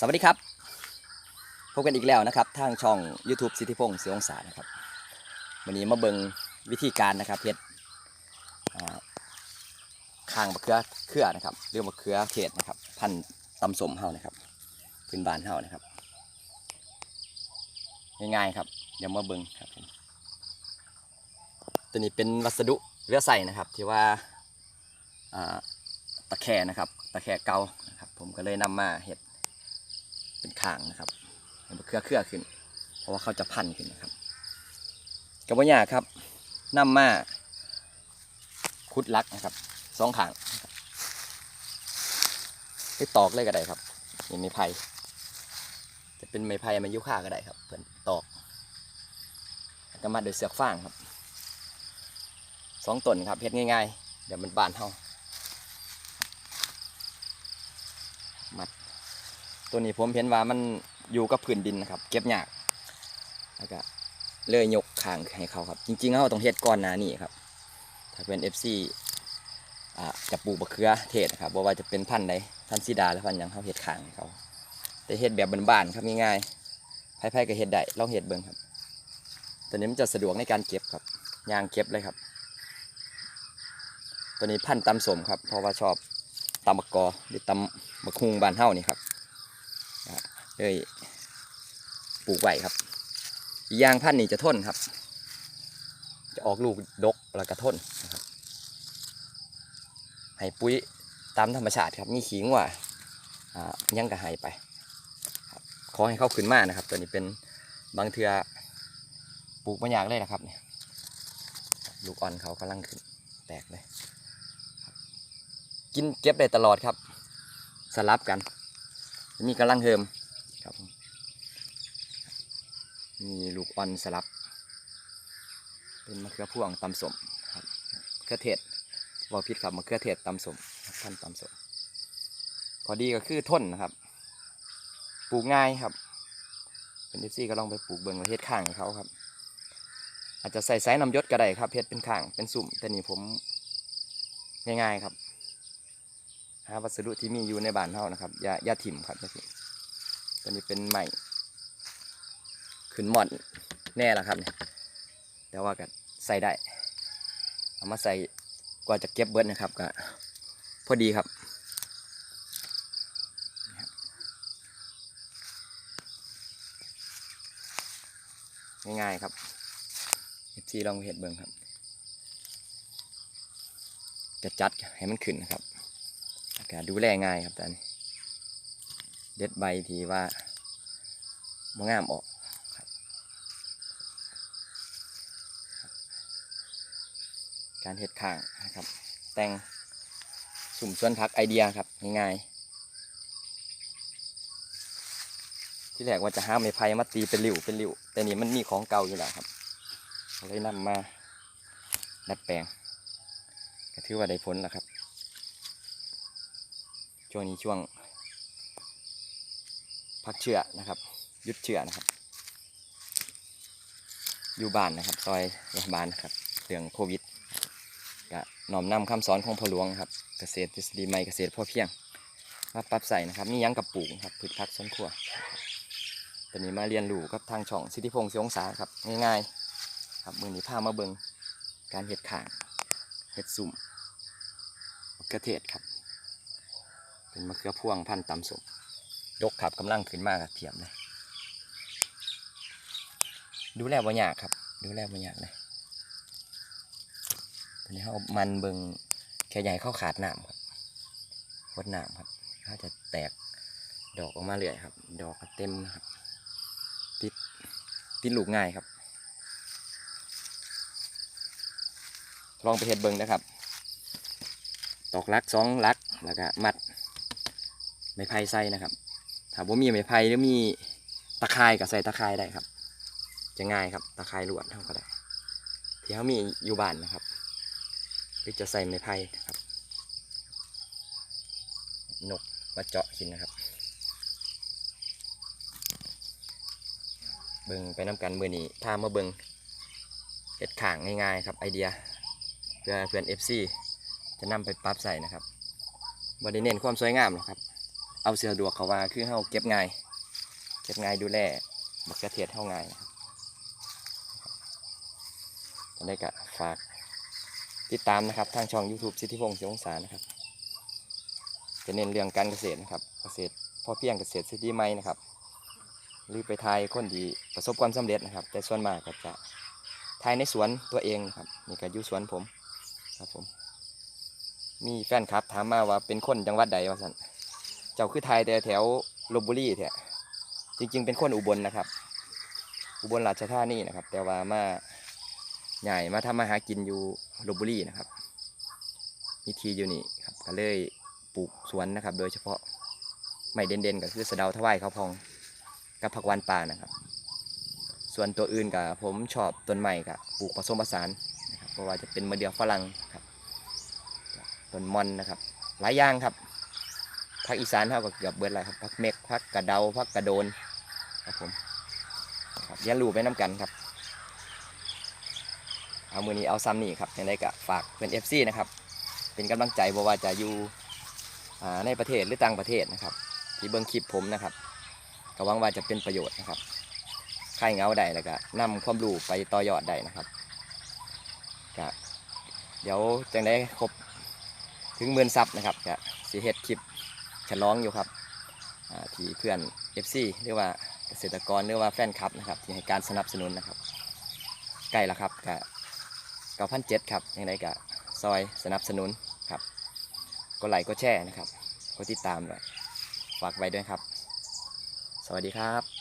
สวัสดีครับ พบกันอีกแล้วนะครับ ทางช่อง YouTube สิทธิพงศ์เสียงศานะครับวันนี้มาเบิงวิธีการนะครับเฮ็ดอ่าข้างมะเขือเครือนะครับเรียกมะเขือเทศนะครับ พันธุ์ตำสมเฮานะครับพื้นบานเฮานะครับง่ายๆครับเดี๋ยวมาเบิงครับผมตัวนี้เป็นวัสดุเรือใส่นะครับ ที่ว่าตะแคร่นะครับ ตะแคร่เกานะครับ ผมก็เลยนำมาเฮ็ด เป็นข้างนะครับให้มันเครือเครือขึ้น เพราะว่าเขาจะพันขึ้นนะครับกระบวนยาครับนำมาคุดลักนะครับสองขางไปตอกเลยก็ได้ครับนี่ไม้ไผ่จะเป็นไม้ไผ่ไม้ยุค่าก็ได้ครับเพื่อนตอกก็มาโดยเสือกฟางครับสองต้นครับเฮ็ดง่ายๆ เดี๋ยวมันบานเท่ามัด ตัวนี้ผมเห็นว่ามันอยู่กับพื้นดินนะครับ เก็บยากแล้วก็เลยยกขางให้เขาครับ จริงๆเขาต้องเฮ็ดก่อนหน้านี้ครับ ถ้าเป็น FC อ่าจะปลูกบะเขือเทศครับบ่ว่าจะเป็นพันธุ์ใดพันธุ์ซีดาหรือพันธุ์หยังเขาเฮ็ดขางให้เขา แต่เฮ็ดแบบบ้านๆครับง่ายๆไผๆก็เฮ็ดได้ลองเฮ็ดเบิ่งครับตัวนี้มันจะสะดวกในการเก็บครับยางเก็บเลยครับ ตัวนี้พันธุ์ตำสมครับเพราะว่าชอบตำมะกอหรือตำมะคุงบานเฮานี่ครับ เลยปลูกไว้ครับยางพันธุ์นี้จะทนครับ จะออกลูกดกแล้วก็ทนนะครับให้ปุ๋ยตามธรรมชาติครับมีขิงว่าอ่ายังก็ให้ไปขอให้เข้าขึ้นมานะครับ ตัวนี้เป็นบางเทือปลูกมายากเลยนะครับเนี่ยลูกอ่อนเขากำลังขึ้นแตกเลยกินเก็บได้ตลอดครับ สลับกัน มีกำลังเฮิม ครับผมมีลูกอ่อนสลับ เป็นมะเขือพวงตำสมครับมะเขือเทศวอพิษครับมะเขือเทศตำสมท่านตำสมพอดีก็คือท่นนะครับ ปลูกง่ายครับ เป็นดิซี่ก็ลองไปปลูกเบิงประเทศข้างเขาครับ อาจจะใส่ไซส์น้ำยศก็ได้ครับเพชรเป็นข้างเป็นสุ่มแต่นี่ผมง่ายๆครับหาวัสดุที่มีอยู่ในบ้านเฮานะครับอย่าอย่าถิ่มครับอย่าถิ่ม ตัวนี้เป็นใหม่ขึ้นหมอนแน่ละครับเนี่ยแต่ว่าก็ใส่ได้เอามาใส่กว่าจะเก็บเบิร์ดนะครับก็พอดีครับง่ายๆครับซีลองเห็ดเบิ้งครับ จะจัดให้มันขึ้นนะครับอากาศดูแลง่ายครับตอนนี้ เด็ดใบทีว่าบ่งามออกการเห็ดข้างนะครับ แต่งสุ่มสวนพักไอเดียครับง่ายๆที่แรกว่าจะห้ามไม้ไผ่มาตีเป็นริ้วเป็นริ้วแต่นี่มันมีของเก่าอยู่แล้วครับเลยนำมาดัดแปลงก็ถือว่าได้ผลแล้วครับ ช่วงนี้ช่วง พักเชื่อนะครับ ยุดเชื่อนะครับ อยู่บ้านนะครับซอยรัฐบาลนะครับเรื่องโควิดก็น้อมนำคำสอนของพ่อหลวงครับ เกษตรทฤษฎีใหม่เกษตรพ่อเพียงมาปรับใส่นะครับมีหยังกับปลูกครับพืชผักสวนครัวตอนนี้มาเรียนรู้กับทางช่องสิทธิพงศ์เสียงสาครับง่ายๆครับมือนี้พามาเบิงการเห็ดข่างเห็ดสุ่มมะเขือเทศครับ เป็นมะเขือพวงพันธุ์ตำสม ยกขับกำลังขึ้นมากระเทียมเลยดูแลบ่ยากครับ ดูแลบ่ยากเลยตอนนี้เขามันเบิงแค่ใหญ่เข้าขาดหน้ำครับวดน้ำครับถ้าจะแตกดอกออกมาเรื่อยครับ ดอกเต็มนะครับ ติดติดลูกง่ายครับ ลองไปเห็ดเบิงนะครับ ตอกลักสองลักแล้วก็มัดไม้ไผ่ใส่นะครับ ถ้าว่ามีไม้ไผ่หรือมีตะไคร่ก็ใส่ตะไคร่ได้ครับ จะง่ายครับตะไคร่ลวดเท่าก็ได้ที่เขามีอยู่บ้านนะครับหรือจะใส่ไม้ไผ่ครับนกมาเจาะกินนะครับ เบิ่งไปน้ำกันมือนี้พามาเบิ่งเห็ดข่างง่ายๆครับไอเดีย เพื่อเพื่อน FC จะนำไปปรับใส่นะครับบริเน้นความสวยงามหรอกครับ เอาเสือดวกเขาว่าคือเฮาเก็บง่ายเก็บง่ายดูแลบักกระเทียดเฮาง่ายนะครับอันนี้ก็ฝากติดตามนะครับทางช่อง YouTube สิทธิพงศ์เสียงองศานะครับ จะเน้นเรื่องการเกษตรนะครับ เกษตรพ่อเพียงเกษตรสิทธิใหม่นะครับหรือไปทายคนดีประสบความสำเร็จนะครับ แต่ส่วนมากก็จะทายในสวนตัวเองครับนี่ก็อยู่สวนผมครับผม มีแฟนคลับถามมาว่าเป็นคนจังหวัดใดวะสัน เจ้าคือไทยแต่แถวลบบุรีแท้จริง ๆ เป็นคนอุบลนะครับ อุบลราชธานีนะครับ แต่ว่ามาใหญ่มาทำมาหากินอยู่ลบบุรีนะครับมีทีอยู่นี่ครับก็เลยปลูกสวนนะครับ โดยเฉพาะไม่เด่นๆก็คือสะเดาทวายเขาวพองกับผักวานป่านะครับ ส่วนตัวอื่นกับผมชอบต้นใหม่กับปลูกผสมผสานนะครับเพราะว่าจะเป็นมะเดื่อฝรั่งครับต้นมอนนะครับ หลายอย่างครับ ภาคอีสานเท่ากับเกือบเบิดแล้วครับพักเม็กพักกระเดาพักกระโดนครับผมครับเรียนรูไปน้กันครับ เอามือนี้เอาซ้ำนี่ครับยังไงก็ฝากเป็น FC นะครับ เป็นกำลังใจบ่ว่าจะอยู่ในประเทศหรือต่างประเทศนะครับ ที่เบิ่งคลิปผมนะครับก็หวังว่าจะเป็นประโยชน์นะครับใครเงาได้แล้วก็นำความรู้ไปต่อยอดได้นะครับก็เดี๋ยวจังได้ครบถึงหมื่นซับนะครับจะสีเฮ็ดคลิป ฉลองอยู่ครับที่เพื่อน FC หรือว่าเกษตรกรหรือว่าแฟนคลับนะครับที่ให้การสนับสนุนนะครับใกล้แล้วครับกะเก้าพันเจ็ดครับยังไงกะซอยสนับสนุนครับก็ไลค์ก็แชร์นะครับก็ติดตามด้วยฝากไว้ด้วยครับ สวัสดีครับ